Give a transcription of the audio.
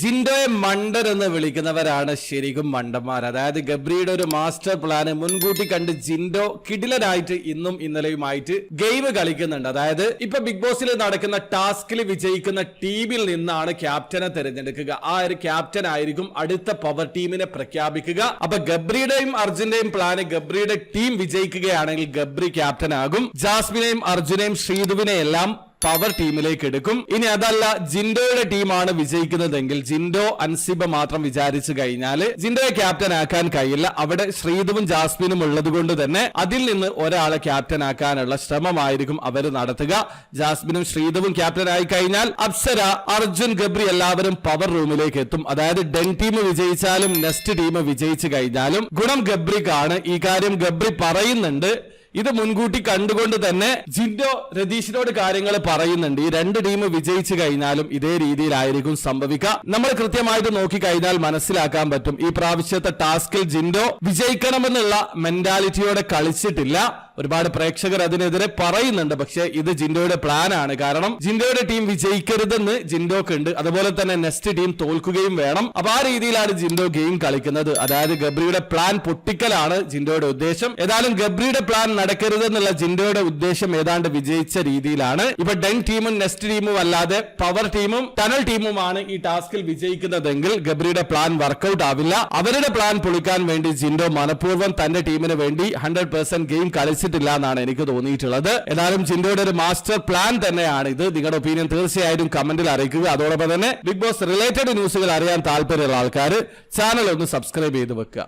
ജിൻഡോയെ മണ്ടൻ എന്ന് വിളിക്കുന്നവരാണ് ശരിക്കും മണ്ടന്മാർ. അതായത് ഗബ്രിയുടെ ഒരു മാസ്റ്റർ പ്ലാന് മുൻകൂട്ടി കണ്ട് ജിൻഡോ കിടിലനായിട്ട് ഇന്നും ഇന്നലെയുമായിട്ട് ഗെയിം കളിക്കുന്നുണ്ട്. അതായത് ഇപ്പൊ ബിഗ് ബോസിൽ നടക്കുന്ന ടാസ്കിൽ വിജയിക്കുന്ന ടീമിൽ നിന്നാണ് ക്യാപ്റ്റനെ തിരഞ്ഞെടുക്കുക. ആ ഒരു ക്യാപ്റ്റൻ ആയിരിക്കും അടുത്ത പവർ ടീമിനെ പ്രഖ്യാപിക്കുക. അപ്പൊ ഗബ്രിയുടെയും അർജുന്റെയും പ്ലാന് ഗബ്രിയുടെ ടീം വിജയിക്കുകയാണെങ്കിൽ ഗബ്രി ക്യാപ്റ്റൻ ആകും ജാസ്മിനെയും അർജുനെയും ശ്രീധുവിനെ എല്ലാം പവർ ടീമിലേക്ക് എടുക്കും. ഇനി അതല്ല ജിൻഡോയുടെ ടീമാണ് വിജയിക്കുന്നതെങ്കിൽ ജിൻഡോ അൻസിബ മാത്രം വിചാരിച്ചു കഴിഞ്ഞാൽ ജിൻഡോയെ ക്യാപ്റ്റൻ ആക്കാൻ കഴിയില്ല. അവിടെ ശ്രീധുവും ജാസ്മിനും ഉള്ളത് കൊണ്ട് തന്നെ അതിൽ നിന്ന് ഒരാളെ ക്യാപ്റ്റൻ ആക്കാനുള്ള ശ്രമമായിരിക്കും അവർ നടത്തുക. ജാസ്മിനും ശ്രീധുവും ക്യാപ്റ്റൻ ആയി കഴിഞ്ഞാൽ അപ്സര അർജുൻ ഗബ്രി എല്ലാവരും പവർ റൂമിലേക്ക് എത്തും. അതായത് ഡെൻ ടീം വിജയിച്ചാലും നെസ്റ്റ് ടീം വിജയിച്ചു കഴിഞ്ഞാലും ഗുണം ഗബ്രിക്കാണ്. ഈ കാര്യം ഗബ്രി പറയുന്നുണ്ട്. ഇത് മുൻകൂട്ടി കണ്ടുകൊണ്ട് തന്നെ ജിൻഡോ രതീഷിനോട് കാര്യങ്ങൾ പറയുന്നുണ്ട്. ഈ രണ്ട് ടീം വിജയിച്ചു കഴിഞ്ഞാലും ഇതേ രീതിയിലായിരിക്കും സംഭവിക്കുക. നമ്മൾ കൃത്യമായിട്ട് നോക്കി കഴിഞ്ഞാൽ മനസ്സിലാക്കാൻ പറ്റും. ഈ പ്രാവശ്യത്തെ ടാസ്കിൽ ജിൻഡോ വിജയിക്കണമെന്നുള്ള മെന്റാലിറ്റിയോടെ കളിച്ചിട്ടില്ല. ഒരുപാട് പ്രേക്ഷകർ അതിനെതിരെ പറയുന്നുണ്ട്. പക്ഷേ ഇത് ജിൻഡോയുടെ പ്ലാൻ ആണ്. കാരണം ജിൻഡോയുടെ ടീം വിജയിക്കരുതെന്ന് ജിൻഡോക്ക് ഉണ്ട് അതുപോലെ തന്നെ നെക്സ്റ്റ് ടീം തോൽക്കുകയും വേണം. അപ്പൊ ആ രീതിയിലാണ് ജിൻഡോ ഗെയിം കളിക്കുന്നത്. അതായത് ഗബ്രിയുടെ പ്ലാൻ പൊട്ടിക്കലാണ് ജിൻഡോയുടെ ഉദ്ദേശം. ഏതായാലും ഗബ്രിയുടെ പ്ലാൻ നടക്കരുതെന്നുള്ള ജിൻഡോയുടെ ഉദ്ദേശം ഏതാണ്ട് വിജയിച്ച രീതിയിലാണ്. ഇപ്പൊ ഡെൻ ടീമും നെക്സ്റ്റ് ടീമും അല്ലാതെ പവർ ടീമും ടനൽ ടീമുമാണ് ഈ ടാസ്കിൽ വിജയിക്കുന്നതെങ്കിൽ ഗബ്രിയുടെ പ്ലാൻ വർക്കൗട്ട് ആവില്ല. അവരുടെ പ്ലാൻ പൊളിക്കാൻ വേണ്ടി ജിൻഡോ മനഃപൂർവം തന്റെ ടീമിന് വേണ്ടി ഹൺഡ്രഡ് ഗെയിം കളിച്ചിട്ടില്ല എന്നാണ് എനിക്ക് തോന്നിയിട്ടുള്ളത്. ഏതായാലും ജിൻഡോയുടെ ഒരു മാസ്റ്റർ പ്ലാൻ തന്നെയാണ് ഇത്. നിങ്ങളുടെ ഒപ്പീനിയൻ തീർച്ചയായിട്ടും കമന്റിൽ അറിയിക്കുക. അതോടൊപ്പം തന്നെ ബിഗ് ബോസ് റിലേറ്റഡ് ന്യൂസുകൾ അറിയാൻ താല്പര്യമുള്ള ആൾക്കാർ ചാനൽ ഒന്ന് സബ്സ്ക്രൈബ് ചെയ്ത് വെക്കുക.